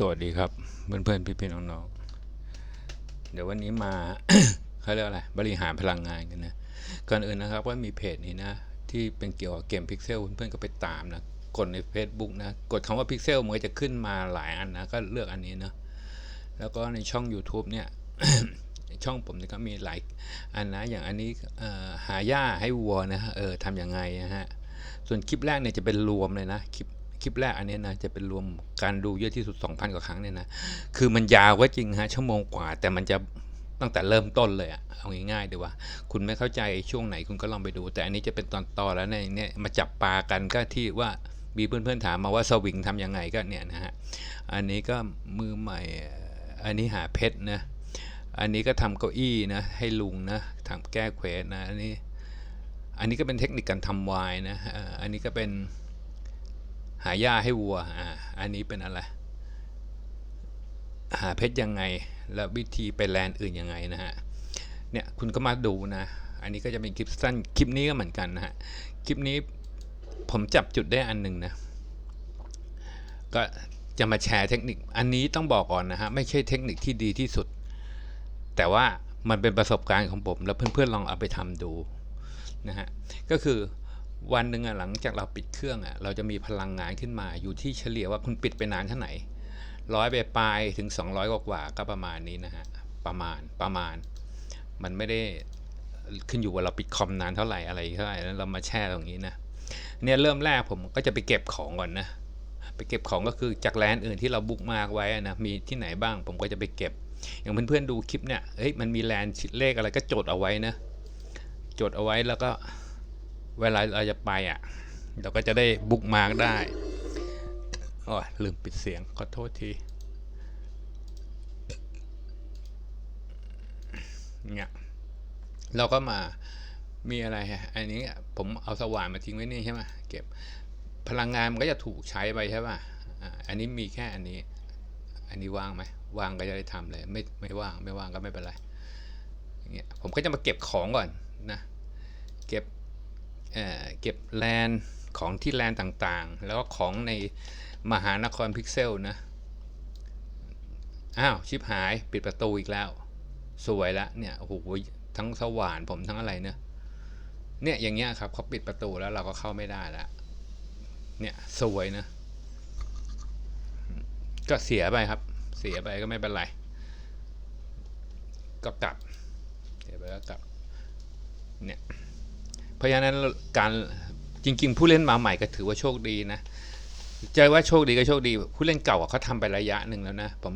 สวัสดีครับ เพื่อนเพื่อนพี่พี่ๆน้องๆ เดี๋ยววันนี้มา เขาเรียกอะไร บริหารพลังงานกันนะ ก่อนอื่นนะครับว่ามีเพจนี้นะ ที่เป็นเกี่ยวกับเกมพิกเซลเพื่อนๆก็ไปตามนะ กดใน Facebook นะ กดคำว่าพิกเซลมันก็จะขึ้นมาหลายอันนะ ก็เลือกอันนี้เนาะแล้วก็ในช่อง YouTube เนี่ย ช่องผมนี่ก็มีหลายอันนะ อย่างอันนี้หาหญ้าให้วัวนะฮะเออทำยังไงนะฮะ ส่วนคลิปแรกเนี่ยจะเป็นรวมเลยนะคลิป คลิปแรกอันเนี้ยนะจะเป็นรวมการดูเยอะที่สุด 2,000 กว่าครั้งเนี่ยนะคือมันยาวก็จริงฮะชั่วโมงกว่า แต่มันจะตั้งแต่เริ่มต้นเลยอะเอาง่ายๆดีว่า คุณไม่เข้าใจช่วงไหนคุณก็ลองไปดู แต่อันนี้จะเป็นตอนต่อแล้วในเนี่ยมาจับปลากันก็ที่ว่ามีเพื่อนๆถามมาว่าสวิงทำยังไงก็เนี่ยนะฮะอันนี้ก็มือใหม่อันนี้หาเพชรนะอันนี้ก็ทำเก้าอี้นะให้ลุงนะทำแก้เควสนะอันนี้อันนี้ก็เป็นเทคนิคการทำวน์นะอันนี้ก็เป็น หาหญ้าให้วัวอ่าอันนี้เป็นอะไร หาเพชรยังไง แล้ววิธีไปแลนด์อื่นยังไงนะฮะ เนี่ยคุณก็มาดูนะ อันนี้ก็จะเป็นคลิปสั้น คลิปนี้ก็เหมือนกันนะฮะ คลิปนี้ผมจับจุดได้อันหนึ่งนะ ก็จะมาแชร์เทคนิค อันนี้ต้องบอกก่อนนะฮะ ไม่ใช่เทคนิคที่ดีที่สุด แต่ว่ามันเป็นประสบการณ์ของผม แล้วเพื่อนๆลองเอาไปทำดูนะฮะ ก็คือ วันหนึ่งอะหลังจากเราปิดเครื่องอะเราจะมีพลังงานขึ้นมาอยู่ที่เฉลี่ยว่าคุณปิดไปนานเท่าไหร่ร้อยไปปลายถึง 200 กว่ากว่าก็ประมาณนี้นะฮะประมาณประมาณ มันไม่ได้ขึ้นอยู่ว่าเราปิดคอมนานเท่าไหร่อะไรเท่าไหร่แล้วเรามาแช่ตรงนี้นะเนี่ยเริ่มแรกผมก็จะไปเก็บของก่อนนะไปเก็บของก็คือจากแลนด์อื่นที่เราบุกมากไว้นะมีที่ไหนบ้างผมก็จะไปเก็บ อย่างเพื่อนๆดูคลิปเนี่ยเฮ้ยมันมีแลนด์เลขอะไรก็จดเอาไว้นะจดเอาไว้แล้วก็ เวลาเราจะไปอะ เราก็จะได้บุ๊กมาร์กได้โอ้ยลืมปิดเสียง ขอโทษทีเนี่ยเราก็มามีอะไรฮะอันนี้ผมเอาสว่านมาทิ้งไว้นี่ใช่ไหมเก็บพลังงานมันก็จะถูกใช้ไปใช่ป่ะอันนี้มีแค่อันนี้ อันนี้ว่างไหมว่างก็จะได้ทำเลย ไม่ไม่ว่างไม่ว่างก็ไม่เป็นไรเงี้ยผมก็จะมาเก็บของก่อนนะ เก็บ เก็บแลนของที่แลนต่างๆ แล้วก็ของในมหานครพิกเซลนะ อ้าว ชิบหายปิดประตูอีกแล้ว สวยละเนี่ยโอ้โหทั้งสว่านผมทั้งอะไรเนะเนี่ยอย่างเงี้ยครับเขาปิดประตูแล้วเราก็เข้าไม่ได้ล้วเนี่ยสวยนะ ก็เสียไปครับ เสียไปก็ไม่เป็นไร ก็กลับ เสียไปก็กลับเนี่ย เพราะฉะนั้นการจริง ๆ ผู้เล่นมาใหม่ก็ถือว่าโชคดีนะจะว่าโชคดีก็โชคดี ผู้เล่นเก่าเขาทำไประยะหนึ่งแล้วนะผม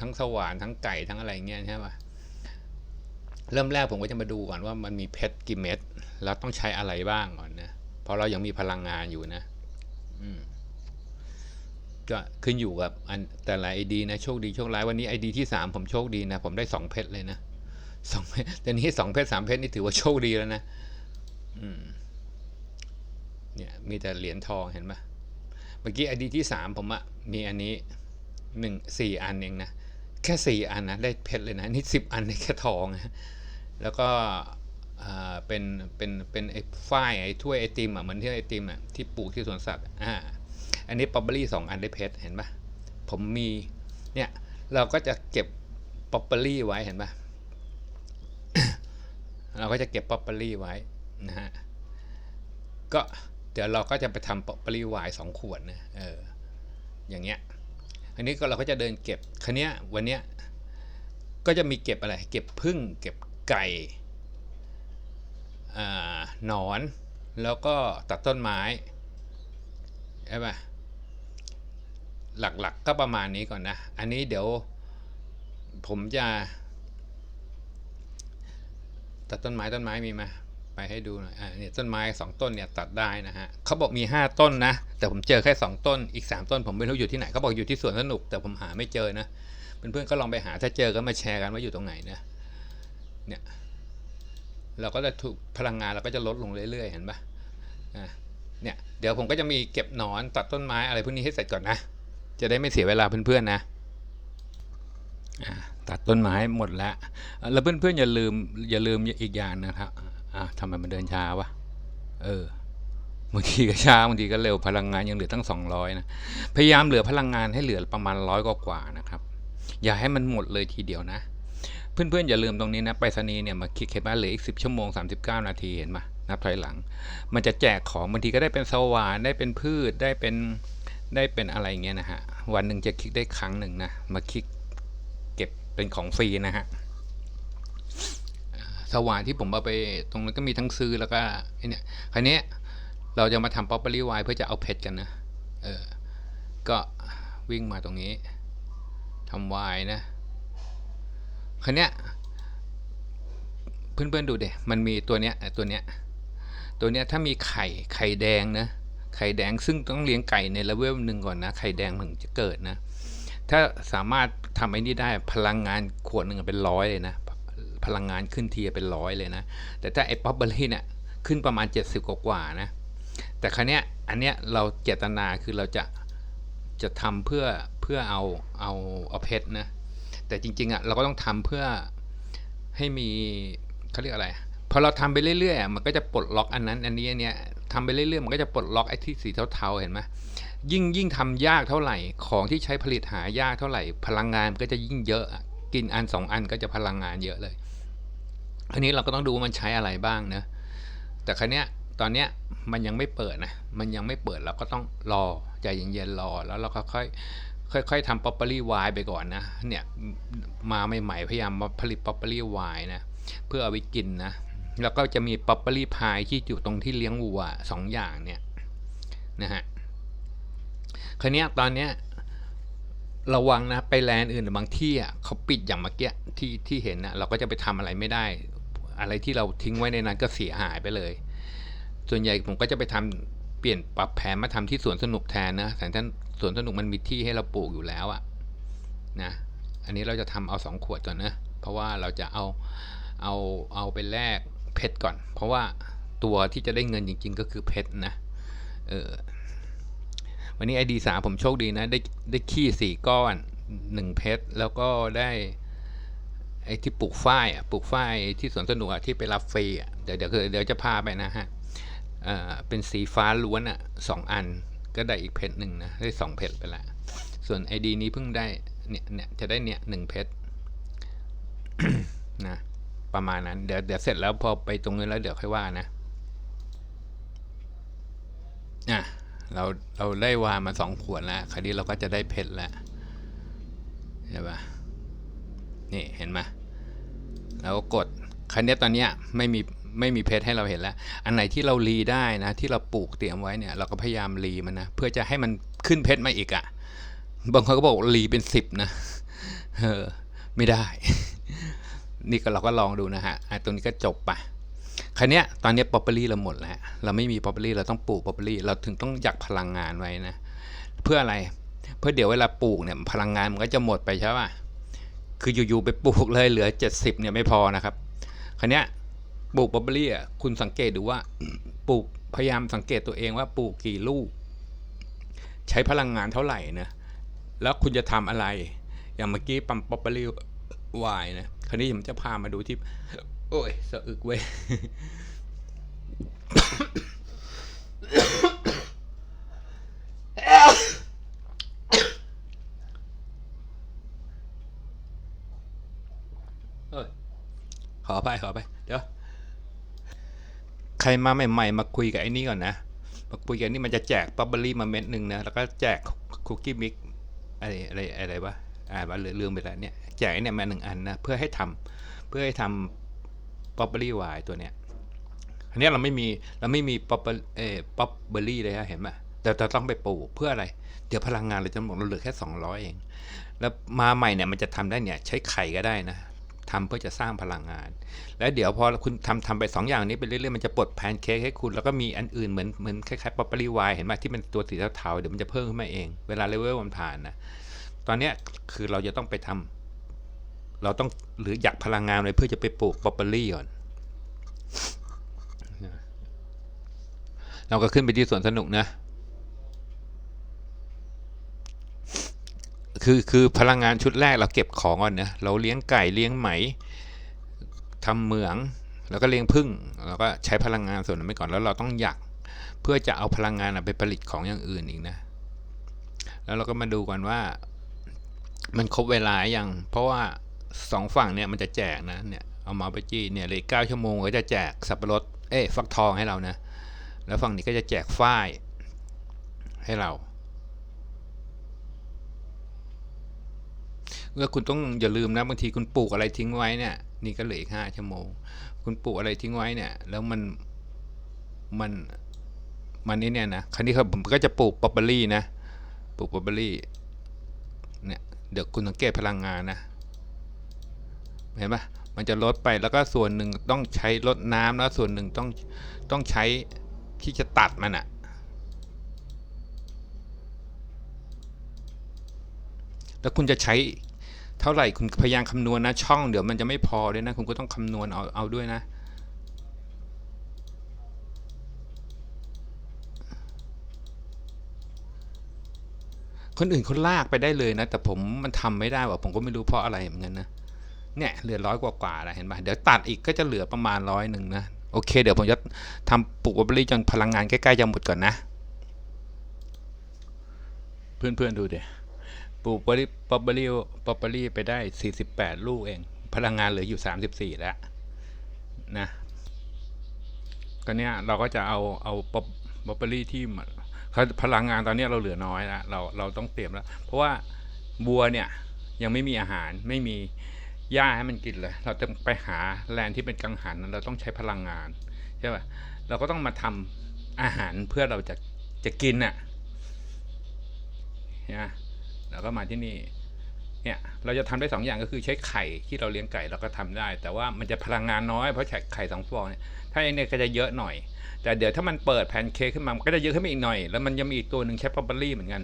ทั้งสว่านทั้งไก่ทั้งอะไรเงี้ยใช่ปะเริ่มแรกผมก็จะมาดูก่อนว่ามันมีเพชรกี่เม็ดแล้วต้องใช้อะไรบ้างก่อนนะเพราะเรายังมีพลังงานอยู่นะก็ขึ้นอยู่กับอันแต่ละไอดีนะโชคดีโชคร้ายวันนี้ไอดีที่สามผมโชคดีนะผมได้สองเพชรเลยนะสองเพชรแต่นี้สองเพชรสามเพชรนี่ถือว่าโชคดีแล้วนะ เนี่ยมีแต่เหรียญทองเห็นไหมเมื่อกี้อดีที่สามผมอะมีอันนี้หนึ่งสี่อันเองนะ แค่สี่อันนะได้เพชรเลยนะนี่สิบอันได้แค่ทองนะแล้วก็อ่าเป็นเป็นเป็นไอ้ฝ้ายไอ้ถ้วยไอติมอะเหมือนที่ไอติมอะที่ปลูกที่สวนสัตว์อะอ่าอันนี้ป๊อปเปอรี่สองอันได้เพชรเห็นปะผมมีเนี่ยเราก็จะเก็บป๊อปเปอรี่ไว้เห็นปะเราก็จะเก็บป๊อปเปอรี่ไว้ นะฮะก็เดี๋ยวเราก็จะไปทำปรี่ไวน์สองขวดนะเอออย่างเงี้ยอันนี้ก็เราก็จะเดินเก็บคันเนี้ยวันเนี้ยก็จะมีเก็บอะไร เก็บพึ่งเก็บไก่อ่าหนอน แล้วก็ตัดต้นไม้ใช่ปะหลักๆก็ประมาณนี้ก่อนนะ อันนี้เดี๋ยวผมจะ ตัดต้นไม้ต้นไม้มีไหม ไปให้ดูหน่อย อ่า เนี่ยต้นไม้สองต้นเนี่ยตัดได้นะฮะเขาบอกมีห้าต้นนะ แต่ผมเจอแค่สองต้น อีกสามต้นผมไม่รู้อยู่ที่ไหนเขาบอกอยู่ที่สวนสนุก แต่ผมหาไม่เจอนะ เพื่อนๆก็ลองไปหาถ้าเจอก็มาแชร์กันว่าอยู่ตรงไหนนะ เนี่ย เราก็จะถูกพลังงานเราก็จะลดลงเรื่อยๆ เห็นปะอะเนี่ยเดี๋ยวผมก็จะมีเก็บหนอนตัดต้นไม้อะไรพวกนี้ให้เสร็จก่อนนะ จะได้ไม่เสียเวลาเพื่อนๆนะอะตัดต้นไม้หมดแล้ว แล้วเพื่อนๆอย่าลืมอย่าลืมอีกอย่างนะครับ อะทำไมมันเดินช้าวะ เออบางทีก็ช้าบางทีก็เร็วพลังงานยังเหลือตั้ง 200 นะ พยายามเหลือพลังงานให้เหลือประมาณร้อยกว่าๆนะครับ อย่าให้มันหมดเลยทีเดียวนะ เพื่อนๆอย่าลืมตรงนี้นะ ไปรษณีย์เนี่ยมาคลิกเห็นไหมเหลืออีก 10 ชั่วโมง 39 นาทีเห็นไหมนับถอยหลัง มันจะแจกของบางทีก็ได้เป็นสว่านได้เป็นพืชได้เป็นได้เป็นอะไรเงี้ยนะฮะ วันหนึ่งจะคลิกได้ครั้งหนึ่งนะ มาคลิกเก็บเป็นของฟรีนะฮะ สว่านที่ผมเอาไปตรงนั้นก็มีทั้งซื้อแล้วก็ไอเนี่ยคราวนี้เราจะมาทำ properly wine เพื่อจะเอาเพชรกันนะเออก็วิ่งมาตรงนี้ทำวายนะคราวเนี้ยเพื่อนๆดูเดมันมีตัวเนี้ยตัวเนี้ยตัวเนี้ยถ้ามีไข่ไข่แดงนะไข่แดงซึ่งต้องเลี้ยงไก่ในเลเวลหนึ่งก่อนนะไข่แดงถึงจะเกิดนะ ถ้าสามารถทำไอ้นี่ได้พลังงานขวดหนึ่งเป็นร้อยเลยนะ พลังงานขึ้นเทียเป็นร้อยเลยนะ แต่ถ้าไอ้ป๊อปเบอรี่เนี่ยขึ้นประมาณ 70 กว่านะ แต่ครั้เนี้ยอันเนี้ยเราเจตนาคือเราจะจะทำเพื่อเพื่อเอาเอาเอาเพชรนะแต่จริงๆอะเราก็ต้องทำเพื่อให้มีเขาเรียกอะไรพอเราทำไปเรื่อยๆอะมันก็จะปลดล็อกอันนั้น อันนี้อันเนี้ยทำไปเรื่อยๆ มันก็จะปลดล็อกไอ้ที่สีเทาๆ เห็นไหมยิ่งยิ่งทำยากเท่าไหร่ ของที่ใช้ผลิตหายากเท่าไหร่ พลังงานมันก็จะยิ่งเยอะ กินอันสองอันก็จะพลังงานเยอะเลย อันนี้เราก็ต้องดูมันใช้อะไรบ้างนะแต่ครั้เนี้ยตอนเนี้ยมันยังไม่เปิดนะมันยังไม่เปิดเราก็ต้องรอใจเย็นๆรอแล้วเราก็ค่อยค่อยๆทำ properly wine ไปก่อนนะเนี่ยมาใหม่ๆพยายามมาผลิต properly wine นะเพื่อเอาไปกินนะแล้วก็จะมี properly pie ที่อยู่ตรงที่เลี้ยงวัวสองอย่างเนี่ยนะฮะคราวนี้ตอนเนี้ยระวังนะไปแลนด์อื่นบางที่อะเขาปิดอย่างเมื่อกี้ที่ที่เห็นนะเราก็จะไปทำอะไรไม่ได้ อะไรที่เราทิ้งไว้ในนั้นก็เสียหายไปเลย ส่วนใหญ่ผมก็จะไปทำเปลี่ยนปรับแผนมาทำที่สวนสนุกแทนนะแต่ท่านสวนสนุกมันมีที่ให้เราปลูกอยู่แล้วอะนะอันนี้เราจะทำเอาสองขวดก่อนนะเพราะว่าเราจะเอาเอาเอาไปแลกเพชรก่อน เพราะว่าตัวที่จะได้เงินจริง ๆ ก็คือเพชรนะเออวันนี้ไอดีสามผมโชคดีนะ ได้ได้ขี้สี่ก้อนหนึ่งเพชรแล้วก็ได้ ไอ้ที่ปลูกฝ้ายอะปลูกฝ้ายที่สวนสนุกอะที่ไปรับฟรีอะเดี๋ยวเดี๋ยวเดี๋ยวจะพาไปนะฮะเอ่อเป็นสีฟ้าล้วนอะสองอันก็ได้อีกเพชรหนึ่งนะได้สองเพชรไปละส่วนไอดีนี้เพิ่งได้เนี่ยเนี่ยจะได้เนี่ยหนึ่งเพชรนะประมาณนั้นเดี๋ยวเดี๋ยวเสร็จแล้วพอไปตรงนี้แล้วเดี๋ยวค่อยว่านะอะเราเราได้วามาสองขวดแล้วคราวนี้เราก็จะได้เพชรแล้วใช่ปะ นี่เห็นไหมเราก็กดคราวนี้ตอนนี้ไม่มีไม่มีเพชรให้เราเห็นแล้ว อันไหนที่เรารีได้นะ ที่เราปลูกเตรียมไว้เนี่ยเราก็พยายามรีมันนะ เพื่อจะให้มันขึ้นเพชรมาอีกอะ่ะ บางคนก็บอกรีเป็นสิบนะเออไม่ได้ นี่ก็เราก็ลองดูนะฮะอะตรงนี้ก็จบไปคราวเนี้ตอนนี้ย property เราหมดแล้ว เราไม่มี property เราต้องปลูก property เราถึงต้องอยากพลังงานไว้นะ เพื่ออะไร เพื่อเดี๋ยวเวลาปลูกเนี่ยพลังงานมันก็จะหมดไปใช่ป่ะ คืออยู่ๆไปปลูกเลยเหลือ 70เนี่ยไม่พอนะครับคราวเนี้ปลูก property อะคุณสังเกตดูว่าปลูกพยายามสังเกตตัวเองว่าปลูกกี่ลูก ใช้พลังงานเท่าไหร่นะแล้วคุณจะทำอะไร อย่างเมื่อกี้ปั๊ม property วายนะคราวนี้ผมจะพามาดูที่ โอ้ยสะอึกเว้ย เอ้ย ขอไปขอไปเดี๋ยวใครมาใหม่ๆมาคุยกับไอ้นี่ก่อนนะมาคุยกันนี่มันจะแจกปับเบอรี่มาเม็ดหนึ่งนะแล้วก็แจกคุกกี้มิกอะไรอะไรอะไรวะอ่าว่าลืมไปแล้วเนี่ยแจกเนี่ยมาหนึ่งอันนะเพื่อให้ทำเพื่อให้ทำป๊อปเบอรี่วายตัวเนี้ยอันนี้เราไม่มีเราไม่มีป๊อปเอ่อป๊อปเบอรี่เลยฮะเห็นไหมแต่เราต้องไปปลูกเพื่ออะไร เดี๋ยวพลังงานเราจะหมดเราเหลือแค่ 200 เอง แล้วมาใหม่เนี่ยมันจะทำได้เนี่ยใช้ไข่ก็ได้นะ ทำเพื่อจะสร้างพลังงาน แล้วเดี๋ยวพอคุณทำทำไป2อย่างนี้ไปเรื่อยๆมันจะปลดแพนเค้กให้คุณแล้วก็มีอันอื่นเหมือนเหมือนคล้ายๆป๊อปเบอรี่วายเห็นไหมที่มันตัวสีเทาๆเดี๋ยวมันจะเพิ่มขึ้นมาเอง เวลาเลเวลมันผ่านนะตอนนี้คือเราจะต้องไปทำเราต้องหรืออยากพลังงานเลยเพื่อจะไปปลูกป๊อปเบอรี่ก่อนเราก็ขึ้นไปที่สวนสนุกนะ คือคือพลังงานชุดแรกเราเก็บของก่อนเนะเราเลี้ยงไก่เลี้ยงไหมทำเหมืองแล้วก็เลี้ยงผึ้งเราก็ใช้พลังงานส่วนนั้นไปก่อนแล้วเราต้องอยากเพื่อจะเอาพลังงานไปผลิตของอย่างอื่นอีกนะ แล้วเราก็มาดูกันว่า มันครบเวลาอยังเพราะว่าสองฝั่งเนี่ยมันจะแจกนะเนี่ยเอามาไปจี้เนี่ยเลยเก้าชั่วโมงก็จะแจกสับปะรดเอ้ยฟักทองให้เรานะ แล้วฝั่งนี้ก็จะแจกฝ้ายให้เรา เมื่อคุณต้องอย่าลืมนะบางทีคุณปลูกอะไรทิ้งไว้เนี่ย นี่ก็เหลืออีกห้าชั่วโมง คุณปลูกอะไรทิ้งไว้เนี่ย แล้วมันมันมันนี่เนี่ยนะคราวนี้ครับผมก็จะปลูกป๊อปเปอรี่นะปลูกป๊อปเปอรี่เนี่ยเดี๋ยวคุณสังเกตพลังงานนะเห็นปะมันจะลดไปแล้วก็ส่วนหนึ่งต้องใช้ลดน้ำแล้วส่วนหนึ่งต้องต้องใช้ที่จะตัดมันอะแล้วคุณจะใช้ เท่าไหร่คุณพยายามคำนวณนะช่องเดี๋ยวมันจะไม่พอด้วยนะ คุณก็ต้องคำนวณเอาเอาด้วยนะคนอื่นเขาลากไปได้เลยนะ แต่ผมมันทำไม่ได้ว่ะผมก็ไม่รู้เพราะอะไรเหมือนกันนะเนี่ยเหลือร้อยกว่าๆแล้วเห็นปะเดี๋ยวตัดอีกก็จะเหลือประมาณร้อยหนึ่งนะโอเค เดี๋ยวผมจะทำปลูกบอบรี่จนพลังงานใกล้ๆจะหมดก่อนนะ เพื่อนๆดูเดี๋ยว ปลูกบอบรี่บอบรี่บอบรี่ไปได้ 48 ลูกเอง พลังงานเหลืออยู่ 34 แล้วนะก็เนี้ยเราก็จะเอาเอาบอบบอรี่ที่เขาพลังงานตอนเนี้ยเราเหลือน้อยแล้วเราเราต้องเตรียมแล้ว เพราะว่าบัวเนี่ยยังไม่มีอาหารไม่มีหญ้าให้มันกินเลย เราต้องไปหาแลนที่เป็นกังหันเราต้องใช้พลังงานใช่ป่ะเราก็ต้องมาทำอาหารเพื่อเราจะจะกินน่ะนะ เราก็มาที่นี่เนี่ยเราจะทำได้สองอย่างก็คือใช้ไข่ที่เราเลี้ยงไก่เราก็ทำได้ แต่ว่ามันจะพลังงานน้อยเพราะใช้ไข่สองฟองเนี่ยถ้าไอเนี่ยก็จะเยอะหน่อย แต่เดี๋ยวถ้ามันเปิดแพนเค้กขึ้นมามนก็จะเยอะขึ้นมาอีกหน่อย แล้วมันยังมีอีกตัวหนึ่งใช้พอปเปอรี่เหมือนกัน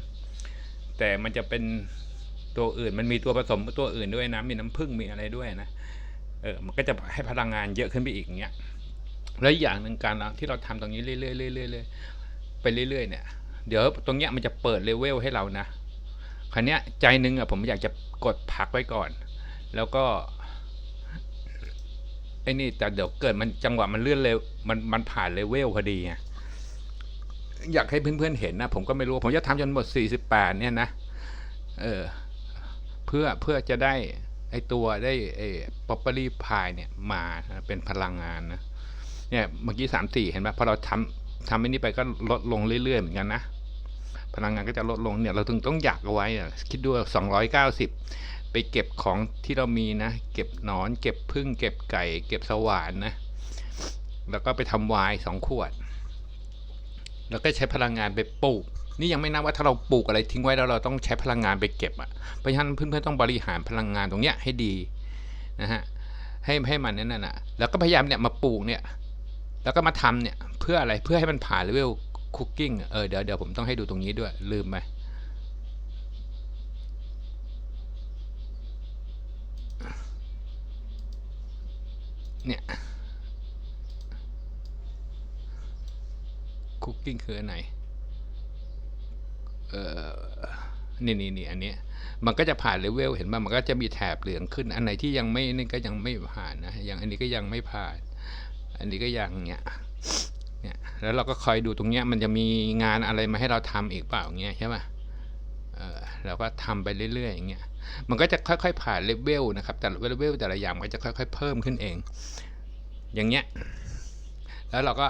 แต่มันจะเป็นตัวอื่นมันมีตัวผสมตัวอื่นด้วยนะมีน้ำผึ้งมีอะไรด้วยนะเออมันก็จะให้พลังงานเยอะขึ้นไปอีกเงี้ยแล้วอย่างหนึ่งการที่เราทำตรงนี้เรื่อยๆเรื่อยๆเรื่อยๆไปเรื่อยๆเนี่ยเดี๋ยวตรงเนี้ยมันจะเปิดเลเวลให้เรานะ คราวเนี้ใจหนึงอะผมอยากจะกดพักไว้ก่อน แล้วก็ไอ้นี่แต่เดี๋ยวเกิดมันจังหวะมันเลื่อนเร็วมันมันผ่านเลเวลพอดีไงอยากให้เพื่อนๆเห็นนะ ผมก็ไม่รู้ ผมจะทำจนหมด 48 เนี่ยนะ เออ เพื่อเพื่อจะได้ไอตัวได้ไอป๊อปเปอรี่พายเนี่ยมาเป็นพลังงานนะ เนี่ยเมื่อกี้สามสี่เห็นไหมพอเราทำทำไอ้นี้ไปก็ลดลงเรื่อยๆเหมือนกันนะ พลังงานก็จะลดลงเนี่ยเราถึงต้องอยากเอาไว้อะคิดดูสองร้อยเก้าสิบไปเก็บของที่เรามีนะ เก็บหนอน เก็บพึ่งเก็บไก่ เก็บสว่านนะ แล้วก็ไปทำวน์สองขวด แล้วก็ใช้พลังงานไปปลูก นี่ยังไม่นับว่าถ้าเราปลูกอะไรทิ้งไว้แล้วเราต้องใช้พลังงานไปเก็บอะเพราะฉะนั้นเพื่อนๆต้องบริหารพลังงานตรงเนี้ยให้ดีนะฮะให้ให้มันนั่นน่ะแล้วก็พยายามเนี่ยมาปลูกเนี่ยแล้วก็มาทำเนี่ยเพื่ออะไรเพื่อให้มันผ่านเลเวล คุกกิ้งเออเดี๋ยวเดี๋ยวผมต้องให้ดูตรงนี้ด้วย ลืมไปเนี่ยคุกกิ้งคืออันไหนเออนี่นี่นี่อันนี้มันก็จะผ่านเลเวลเห็นป่ะมันก็จะมีแถบเหลืองขึ้น อันไหนที่ยังไม่นี่ก็ยังไม่ผ่านนะอย่างอันนี้ก็ยังไม่ผ่าน อันนี้ก็ยังเนี้ย เนี่ยแล้วเราก็คอยดูตรงเนี้ยมันจะมีงานอะไรมาให้เราทำอีกเปล่าเงี้ยใช่ป่ะเออเราก็ทำไปเรื่อยๆอย่างเงี้ยมันก็จะค่อยๆผ่านเลเวลนะครับ แต่เลเวลแต่ละอย่างมันก็จะค่อย ๆ เพิ่มขึ้นเอง อย่างเงี้ยแล้วเราก็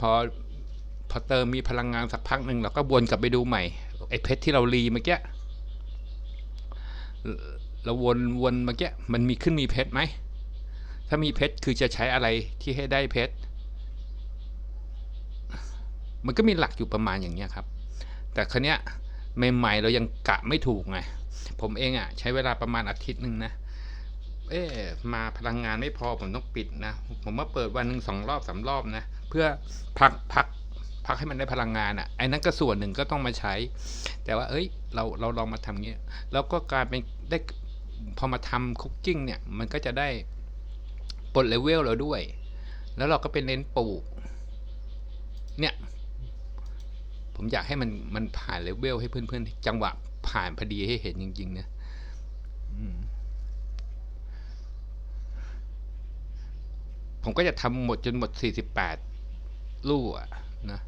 พอพอเติมมีพลังงานสักพักหนึ่งเราก็วนกลับไปดูใหม่ไอ้เพชรที่เรารีเมื่อกี้เราวนวนเมื่อกี้มันมีขึ้นมีเพชรไหมถ้ามีเพชรคือจะใช้อะไรที่ให้ได้เพชร มันก็มีหลักอยู่ประมาณอย่างเงี้ยครับ แต่ครั้เนี้ยใหม่ๆเรายังกะไม่ถูกไง ผมเองอะ่ะใช้เวลาประมาณอาทิตย์หนึ่งนะ เอ๊มาพลังงานไม่พอผมต้องปิดนะ ผมว่าเปิดวันหนึ่งสองรอบสามรอบนะ เพื่อพักพักพักให้มันได้พลังงานอะ่ะไอ้นั้นก็ส่วนหนึ่งก็ต้องมาใช้ แต่ว่า เอ้ย เราเราลองมาทำเงี้ย แล้วก็กลายเป็นได้พอมาทำคุกกิ้งเนี่ย มันก็จะได้ปลดเลเวลเราด้วย แล้วเราก็เป็นเน้นปลูก เนี่ย ผมอยากให้มันมันผ่านเลเวลให้เพื่อนๆจังหวะผ่านพอดีให้เห็นจริงๆนะผมก็จะทำหมดจนหมด 48 ลูกอะนะ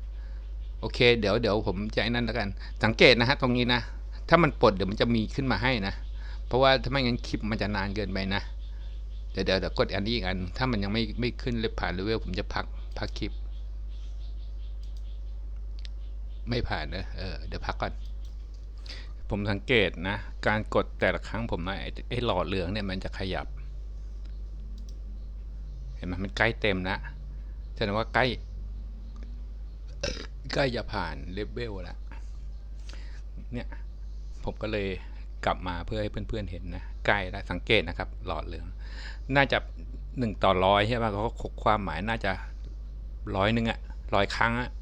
โอเค เดี๋ยวเดี๋ยวผมจะไอ้นั่นแล้วกัน สังเกตนะฮะ ตรงนี้นะ ถ้ามันปลดเดี๋ยวมันจะมีขึ้นมาให้นะ เพราะว่าถ้าไม่งั้นคลิปมันจะนานเกินไปนะ เดี๋ยวเดี๋ยวเดี๋ยวกดอันนี้อีกอัน ถ้ามันยังไม่ไม่ขึ้นเลยผ่านเลเวลผมจะพักพักคลิป ไม่ผ่านนะเออเดี๋ยวพักก่อน ผมสังเกตนะ การกดแต่ละครั้งผมนะไอ้ไอ้หลอดเหลืองเนี่ยมันจะขยับ เห็นไหมมันใกล้เต็มแล้วแสดงว่าใกล้ ใกล้จะผ่านเลเวลแล้วเนี่ยผมก็เลยกลับมาเพื่อให้เพื่อนๆเห็นนะใกล้แล้วสังเกตนะครับ หลอดเหลือง น่าจะหนึ่งต่อร้อยใช่ป่ะเขาก็ความหมายน่าจะร้อยหนึ่งอะร้อยครั้งอะนี่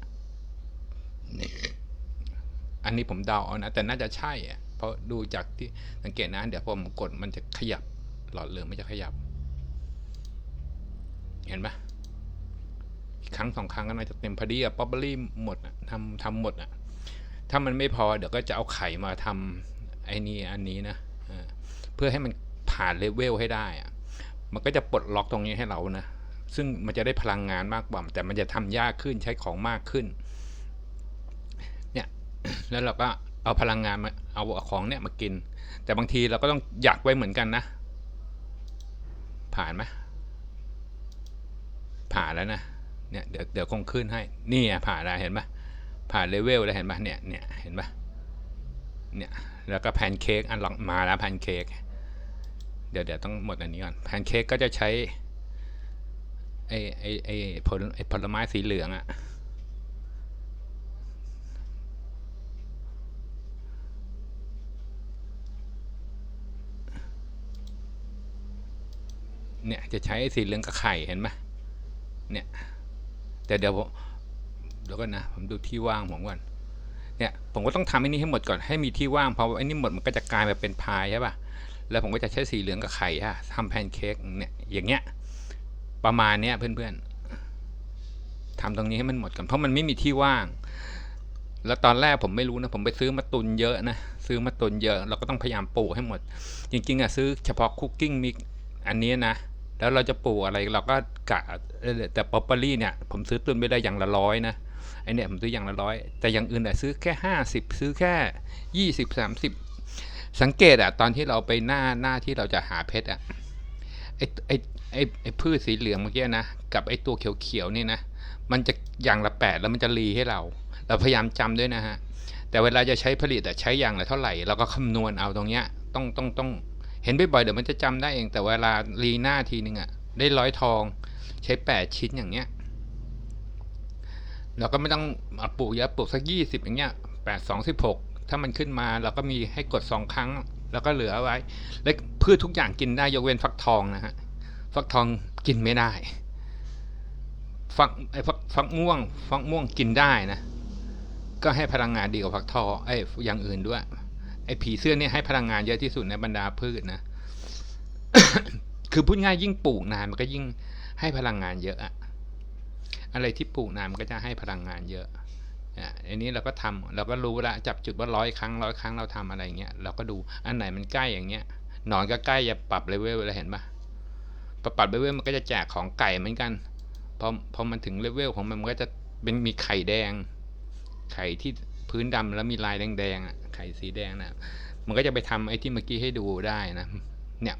อันนี้ผมเดาเอานะ แต่น่าจะใช่อะเพราะดูจากที่สังเกตนะ เดี๋ยวผมกดมันจะขยับหลอดเหลืองมันจะขยับ เห็นไหมอีกครั้งสองครั้งก็น่าจะเต็มพอดีอะป๊อปเบอรี่หมดอะทำทำหมดอะถ้ามันไม่พอเดี๋ยวก็จะเอาไข่มาทำไอ้นี่อันนี้นะเพื่อให้มันผ่านเลเวลให้ได้อะมันก็จะปลดล็อกตรงนี้ให้เรานะ ซึ่งมันจะได้พลังงานมากกว่า แต่มันจะทำยากขึ้นใช้ของมากขึ้น แล้วเราก็เอาพลังงานมาเอาของเนี่ยมากิน แต่บางทีเราก็ต้องหยักไว้เหมือนกันนะ ผ่านไหมผ่านแล้วนะเนี่ยเดี๋ยวเดี๋ยวคงขึ้นให้ นี่อะผ่านแล้วเห็นปะผ่านเลเวลแล้วเห็นปะเนี่ยเนี่ยเห็นปะเนี่ยแล้วก็แพนเค้กอันหลังมาแล้วแพนเค้กเดี๋ยวเดี๋ยวต้องหมดอันนี้ก่อนแพนเค้กก็จะใช้ไอไอไอผลไอผลไม้สีเหลืองอะ เนี่ยจะใช้สีเหลืองกับไข่เห็นไหมเนี่ยแต่เดี๋ยวผมเดี๋ยวก่อนนะผมดูที่ว่างผมก่อนเนี่ยผมก็ต้องทำไอ้นี้ให้หมดก่อนให้มีที่ว่างเพราะว่าไอ้นี่หมดมันก็จะกลายมาเป็นพายใช่ป่ะแล้วผมก็จะใช้สีเหลืองกับไข่ฮะทำแพนเค้กเนี่ยอย่างเงี้ยประมาณเนี้ยเพื่อนๆทำตรงนี้ให้มันหมดก่อนเพราะมันไม่มีที่ว่าง แล้วตอนแรกผมไม่รู้นะผมไปซื้อมาตุนเยอะนะซื้อมาตุนเยอะเราก็ต้องพยายามปลูกให้หมด จริงๆอะซื้อเฉพาะคุกกิ้งมิกอันนี้นะ แล้วเราจะปลูกอะไรเราก็กะแต่ป๊อปเปอรี่เนี่ยผมซื้อตุนไปได้อย่างละร้อยนะไอเนี่ยผมซื้ออย่างละร้อยแต่อย่างอื่นอะซื้อแค่ห้าสิบซื้อแค่ยี่สิบสามสิบสังเกตอะตอนที่เราไปหน้าหน้าที่เราจะหาเพชรอะไอไอไอไอพืชสีเหลืองเมื่อกี้นะกับไอตัวเขียวๆนี่นะมันจะอย่างละแปดแล้วมันจะรีให้เรา เราพยายามจำด้วยนะฮะแต่เวลาจะใช้ผลิตอะใช้อย่างละเท่าไหร่เราก็คำนวณเอาตรงเนี้ยต้องต้องต้อง เห็นบ่อยๆเดี๋ยวมันจะจำได้เองแต่เวลารีหน้าทีนึงอะได้ร้อยทอง ใช้แปดชิ้นอย่างเงี้ยเราก็ไม่ต้องปลูกเยอะปลูกสักยี่สิบอย่างเงี้ยแปดสองสิบหกถ้ามันขึ้นมาเราก็มีให้กดสองครั้ง แล้วก็เหลือไว้ แล้วพืชทุกอย่างกินได้ยกเว้นฟักทองนะฮะฟักทองกินไม่ได้ ฟักไอ้ฟักฟักม่วง ฟักม่วงกินได้นะ ก็ให้พลังงานดีกว่าฟักทองไอ้อย่างอื่นด้วย อ้ผีเสื้อเนี่ยให้พลังงานเยอะที่สุดในบรรดาพืชนะ คือพูดง่ายยิ่งปลูกนานมันก็ยิ่งให้พลังงานเยอะอะอะไรที่ปลูกนานมันก็จะให้พลังงานเยอะอะอันนี้เราก็ทำเราก็รู้ละจับจุดว่าร้อยครั้งร้อยครั้งเราทำอะไรเงี้ยเราก็ดูอันไหนมันใกล้อย่างเงี้ยหนอนก็ใกล้จะปรับเลเวลเลยเห็นปะพอปรับเลเวลมันก็จะแจกของไก่เหมือนกันพอพอมันถึงเลเวลของมันมันก็จะเป็นมีไข่แดง ไข่ที่ พื้นดำแล้วมีลายแดงๆอะไข่สีแดงน่ะมันก็จะไปทำไอ้ที่เมื่อกี้ให้ดูได้นะ เนี่ย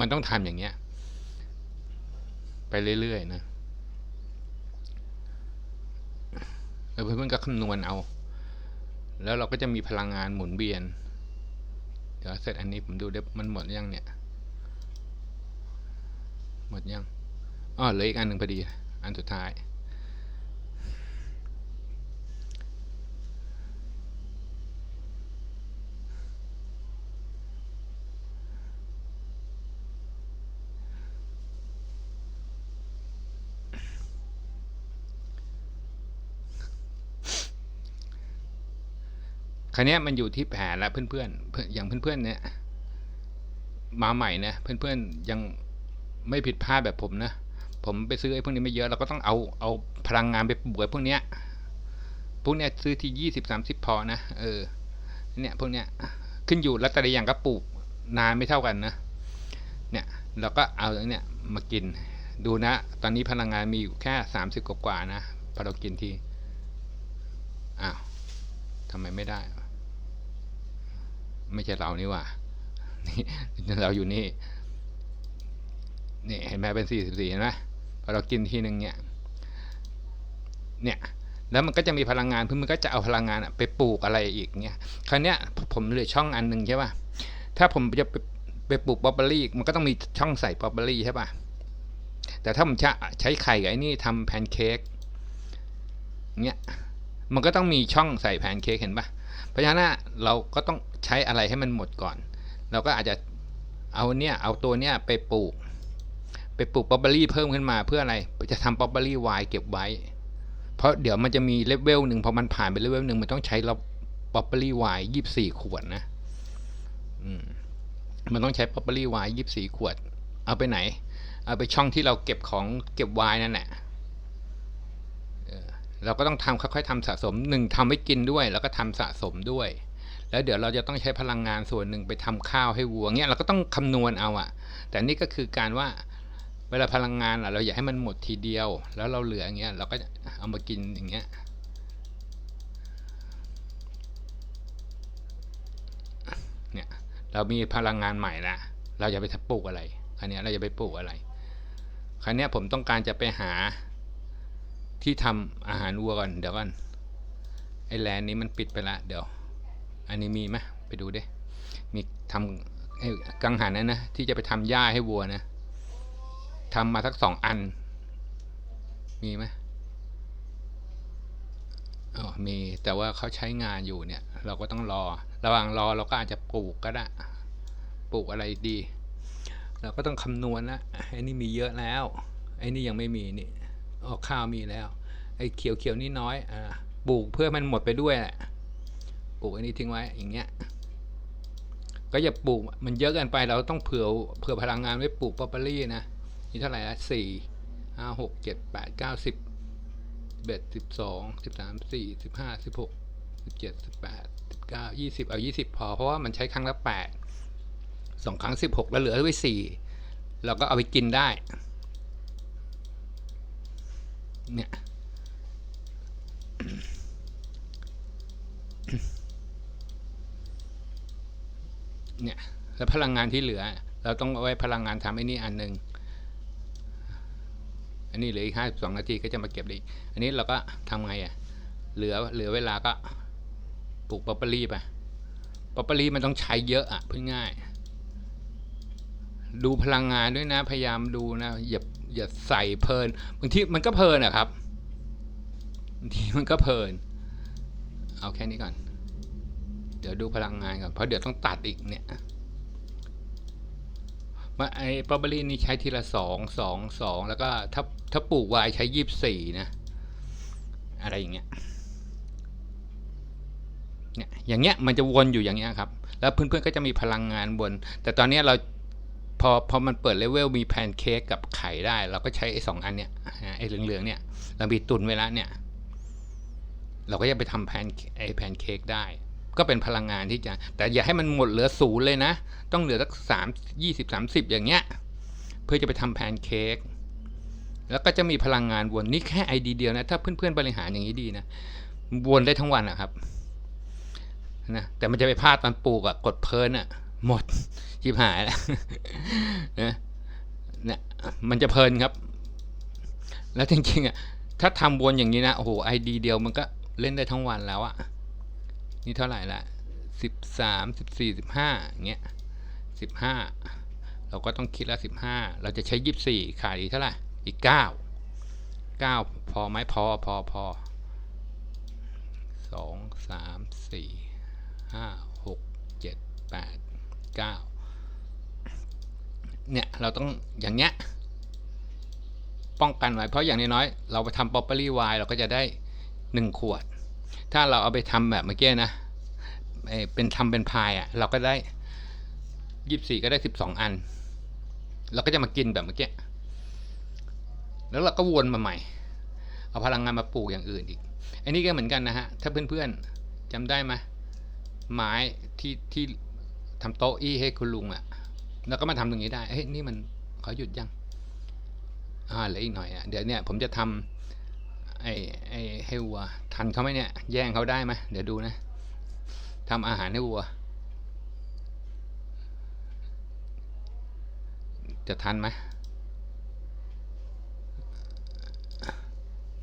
มันต้องทำอย่างเงี้ย ไปเรื่อยๆนะแล้วเพื่อนๆก็คำนวณเอา แล้วเราก็จะมีพลังงานหมุนเวียน เดี๋ยวเสร็จอันนี้ผมดูได้มันหมดยังเนี่ย หมดยังอ๋อเหลืออีกอันหนึ่งพอดี อันสุดท้าย คราวนี้มันอยู่ที่แผนแล้วเพื่อนๆเพื่อนอย่างเพื่อนๆเนี่ยมาใหม่นะเพื่อนๆยังไม่ผิดพลาดแบบผมนะผมไปซื้อไอ้พวกนี้ไม่เยอะเราก็ต้องเอาเอาพลังงานไปบวกพวกเนี้ยพวกเนี้ยซื้อที่ยี่สิบสามสิบพอนะเออเนี่ยพวกเนี้ยขึ้นอยู่แล้วแต่ละอย่างก็ปลูกนานไม่เท่ากันนะเนี่ยเราก็เอาเนี่ยมากินดูนะ ตอนนี้พลังงานมีอยู่แค่สามสิบกว่านะพอเรากินทีอ้าวทำไมไม่ได้ ไม่ใช่เรานี่ว่านี่เราอยู่นี่นี่เห็นไหมเป็นสี่สิบสี่เห็นไหมพอเรากินทีหนึ่งเนี่ยเนี่ยแล้วมันก็จะมีพลังงานเพื่อมันก็จะเอาพลังงานอะไปปลูกอะไรอีกเนี่ยคราวเนี้ยผมเหลือช่องอันหนึ่งใช่ป่ะถ้าผมจะไปไปปลูกบอเบอรี่มันก็ต้องมีช่องใส่บอเบอรี่ใช่ป่ะแต่ถ้าผมใช้ไข่กับไอ้นี่ทำแพนเค้กเนี่ยมันก็ต้องมีช่องใส่แพนเค้กเห็นป่ะ เพราะฉะนั้นเราก็ต้องใช้อะไรให้มันหมดก่อน เราก็อาจจะเอาเนี่ยเอาตัวเนี่ยไปปลูก ไปปลูกบอเบอรี่เพิ่มขึ้นมาเพื่ออะไรจะทำบอเบอรี่ไวน์เก็บไว้ เพราะเดี๋ยวมันจะมีเลเวลหนึ่งพอมันผ่านไปเลเวลหนึ่งมันต้องใช้ระบอเบอรี่ไวน์ยี่สี่ขวดนะมมันต้องใช้บอเบอรี่ไวน์ยี่สี่ขวด เอาไปไหน เอาไปช่องที่เราเก็บของเก็บไวน์นั่นแหละ เราก็ต้องทำค่อยๆทำสะสมหนึ่งทำไว้กินด้วย แล้วก็ทำสะสมด้วย แล้วเดี๋ยวเราจะต้องใช้พลังงานส่วนหนึ่งไปทำข้าวให้วัวเงี้ยเราก็ต้องคำนวณเอาอะแต่นี่ก็คือการว่าเวลาพลังงานอะเราอยากให้มันหมดทีเดียว แล้วเราเหลืออย่างเงี้ยเราก็เอามากินอย่างเงี้ยเนี่ยเรามีพลังงานใหม่ละเราจะไปปลูกอะไรคราวเนี้เราจะไปปลูกอะไรคราวเนี้ผมต้องการจะไปหา ที่ทำอาหารวัวก่อนเดี๋ยวก่อนไอ้แลนนี้มันปิดไปละเดี๋ยว อันนี้มีไหมไปดูดิมีทำไอ้กังหันนะนะที่จะไปทำหญ้าให้วัวนะทำมาสักสองอัน มีไหมอ๋อมีแต่ว่าเขาใช้งานอยู่เนี่ย เราก็ต้องรอ ระหว่างรอเราก็อาจจะปลูกก็ได้ปลูกอะไรดี เราก็ต้องคำนวณละไอ้นี่มีเยอะแล้วไอ้นี่ยังไม่มีนี่ อ๋อข้าวมีแล้ว ไอ้เขียวเขียวๆนี่น้อยอ่าปลูกเพื่อมันหมดไปด้วยแหละปลูกไอ้นี่ทิ้งไว้อย่างเงี้ยก็อย่าปลูกมันเยอะเกินไปเราต้องเผื่อเผื่อพลังงานไว้ปลูกปอปเปอรี่นะนี่เท่าไหร่ละสี่ห้าหกเจ็ดแปดเก้าสิบเบ็ดสิบสองสิบสามสี่สิบห้าสิบหกสิบเจ็ดสิบแปดสิบเก้ายี่สิบเอายี่สิบพอเพราะว่ามันใช้ครั้งละแปดสองครั้งสิบหกแล้วเหลือไว้สี่เราก็เอาไปกินได้ เนี่ยเนี่ยแล้วพลังงานที่เหลือ เราต้องเอาไว้พลังงานทำไอ้นี่อันหนึ่งอันนี้เหลืออีกห้าสองนาทีก็จะมาเก็บอีกอันนี้เราก็ทำไงอะเหลือเหลือเวลาก็ปลูกปอปเปอรี่ไปปอปเปอรี่มันต้องใช้เยอะอะพูดง่าย ดูพลังงานด้วยนะ พยายามดูนะ อย่าอย่าใส่เพลินบางทีมันก็เพลินอะครับบางทีมันก็เพลิน เอาแค่นี้ก่อน เดี๋ยวดูพลังงานก่อนเพราะเดี๋ยวต้องตัดอีกเนี่ยมาไอ้ปอเบอรี่นี่ใช้ทีละสองสองสองแล้วก็ถ้าถ้าปลูกไวน์ใช้ยี่สิบสี่นะ อะไรอย่างเงี้ยเนี่ยอย่างเงี้ยมันจะวนอยู่อย่างเงี้ยครับ แล้วเพื่อนๆก็จะมีพลังงานวนแต่ตอนนี้เรา อพอมันเปิดเลเวลมีแพนเค้กกับไข่ได้ เราก็ใช้ไอ้สองอันเนี้ยไอ้เหลืองๆเนี่ย เรามีตุนไว้แล้วเนี่ย เราก็จะไปทำแพนไอ้แพนเค้กได้ ก็เป็นพลังงานที่จะ แต่อย่าให้มันหมดเหลือศูนย์เลยนะ ต้องเหลือสักสามยี่สิบสามสิบอย่างเงี้ย เพื่อจะไปทำแพนเค้กแล้วก็จะมีพลังงานวนนี่แค่ไอเดียเดียวนะ ถ้าเพื่อนๆบริหารอย่างนี้ดีนะวนได้ทั้งวันอะครับนะแต่มันจะไปพลาดตอนปลูกอะกดเพลินอะ หมดชิบหายแล้วนะเนี่ยมันจะเพลินครับ แล้วจริงๆอะถ้าทำวนอย่างนี้นะโอ้โหไอดีเดียวมันก็เล่นได้ทั้งวันแล้วอะนี่เท่าไหร่ละสิบสามสิบสี่สิบห้าเงี้ยสิบห้าเราก็ต้องคิดละสิบห้าเราจะใช้ยี่สิบสี่ขายอีกเท่าไหร่อีกเก้าเก้าพอไหมพอพอพอสองสามสี่ห้าหกเจ็ดแปด เก้าเนี่ยเราต้องอย่างเงี้ยป้องกันไว้เพราะอย่างน้อยๆเราไปทำป๊อปเปอรี่ไวน์เราก็จะได้หนึ่งขวด ถ้าเราเอาไปทำแบบเมื่อกี้นะเอ่อเป็นทำเป็นพายอะ่ะเราก็ได้ยี่สี่ก็ได้สิบสองอัน เราก็จะมากินแบบเมื่อกี้ แล้วเราก็วนมาใหม่ เอาพลังงานมาปลูกอย่างอื่นอีก อันนี้ก็เหมือนกันนะฮะ ถ้าเพื่อนๆจำได้ไหมไม้ที่ที่ ทำโต๊ะอี้ให้คุณลุงอะ่ะ แล้วก็มาทำตรงนี้ได้เฮ้ยนี่มันขาหยุดยังอ่าเหลืออีกหน่อยอะเดี๋ยวเนี่ยผมจะทำไอ้ไอ้ให้วัวทันเขาไหมเนี่ย แย่งเขาได้ไหมเดี๋ยวดูนะทำอาหารให้วัว จะทันไหม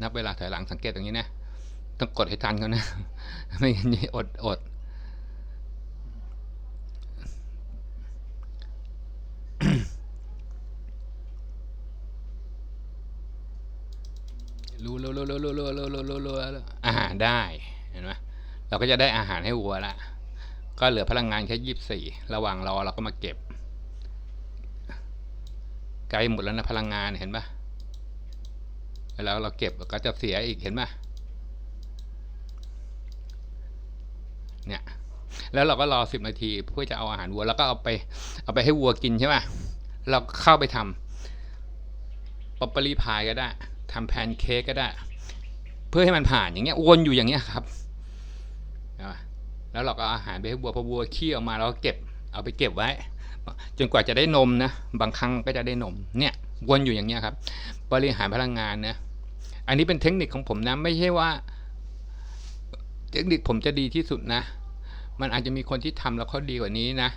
นับเวลาถอยหลังสังเกตตรงนี้นะ ต้องกดให้ทันเขานะ ไม่งั้นอดอด รู้รู้รู้รู้รู้รู้รู้รู้รู้รู้อาหารได้เห็นไหมเราก็จะได้อาหารให้วัวละก็เหลือพลังงานแค่ยี่สิบสี่ระหว่างรอเราก็มาเก็บใกล้หมดแล้วนะพลังงานเห็นปะแล้วเราเก็บก็จะเสียอีกเห็นปะเนี่ยแล้วเราก็รอสิบนาทีเพื่อจะเอาอาหารวัว แล้วก็เอาไปเอาไปให้วัวกินใช่ปะเราเข้าไปทำป๊อปปอรี่พายก็ได้ ทำแพนเค้กก็ได้ เพื่อให้มันผ่านอย่างเงี้ยวนอยู่อย่างเงี้ยครับแล้วเราก็เอาอาหารไปให้วัวพอวัวขี้ออกมาเราก็เก็บเอาไปเก็บไว้ จนกว่าจะได้นมนะบางครั้งก็จะได้นมเนี่ยวนอยู่อย่างเงี้ยครับ บริหารพลังงานนะอันนี้เป็นเทคนิคของผมนะไม่ใช่ว่า เทคนิคผมจะดีที่สุดนะ มันอาจจะมีคนที่ทำแล้วเขาดีกว่านี้นะ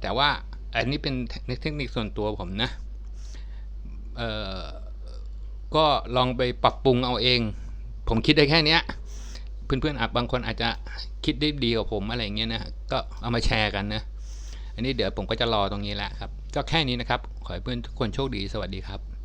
แต่ว่าอันนี้เป็นเทคนิคส่วนตัวผมนะ เอ่อ ก็ลองไปปรับปรุงเอาเอง ผมคิดได้แค่เนี้ยเพื่อนๆอาจบางคนอาจจะคิดได้ดีกว่าผมอะไรเงี้ยนะก็เอามาแชร์กันนะอันนี้เดี๋ยวผมก็จะรอตรงนี้แหละครับ ก็แค่นี้นะครับ ขอให้เพื่อนทุกคนโชคดีสวัสดีครับ